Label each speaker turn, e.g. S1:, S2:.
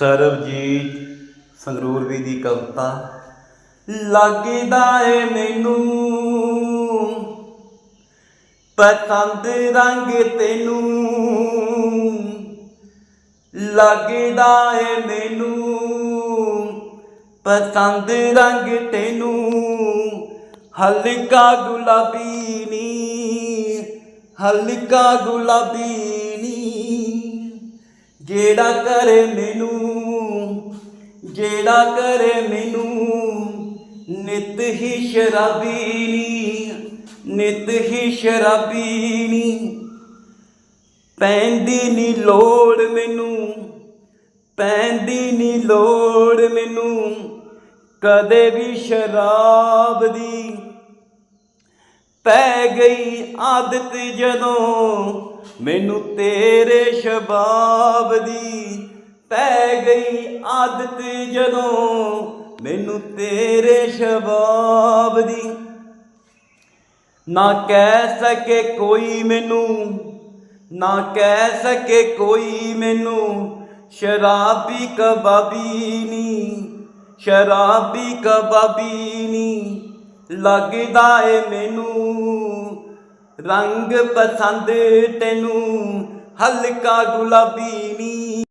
S1: ਸਰਬਜੀਤ ਸੰਗਰੂਰ ਦੀ ਕਵਿਤਾ ਲੱਗਦਾ ਏ ਮੈਨੂੰ। ਪਸੰਦ ਰੰਗ ਤੈਨੂੰ ਲੱਗਦਾ ਏ ਮੈਨੂੰ। ਪਸੰਦ ਰੰਗ ਤੈਨੂੰ ਹਲਕਾ ਗੁਲਾਬੀ ਨੀ, ਹਲਕਾ ਗੁਲਾਬੀ ਨੀ। ਜਿਹੜਾ ਕਰੇ ਮੈਨੂੰ ਜਿਹੜਾ ਕਰੇ ਮੈਨੂੰ, ਨਿਤ ਹੀ ਸ਼ਰਾਬੀ ਨੀ, ਨਿਤ ਹੀ ਸ਼ਰਾਬੀ ਨੀ। ਪੈਂਦੀ ਨੀ ਲੋੜ ਮੈਨੂੰ, ਪੈਂਦੀ ਨੀ ਲੋੜ ਮੈਨੂੰ, ਕਦੇ ਵੀ ਸ਼ਰਾਬ ਦੀ। ਪੈ ਗਈ ਆਦਤ ਜਦੋਂ ਮੈਨੂੰ ਤੇਰੇ ਸ਼ਬਾਬ ਦੀ ਪੈ ਗਈ ਆਦਤ ਜਦੋਂ ਮੈਨੂੰ ਤੇਰੇ ਸ਼ਬਾਬ ਦੀ। ਨਾ ਕਹਿ ਸਕੇ ਕੋਈ ਮੈਨੂੰ, ਨਾ ਕਹਿ ਸਕੇ ਕੋਈ ਮੈਨੂੰ ਸ਼ਰਾਬੀ ਕਬਾਬੀ ਨੀ, ਸ਼ਰਾਬੀ ਕਬਾਬੀ ਨੀ ਲੱਗਦਾ ਏ ਮੈਨੂੰ। ਰੰਗ ਪਸੰਦ ਤੈਨੂੰ ਹਲਕਾ ਗੁਲਾਬੀ ਨੀ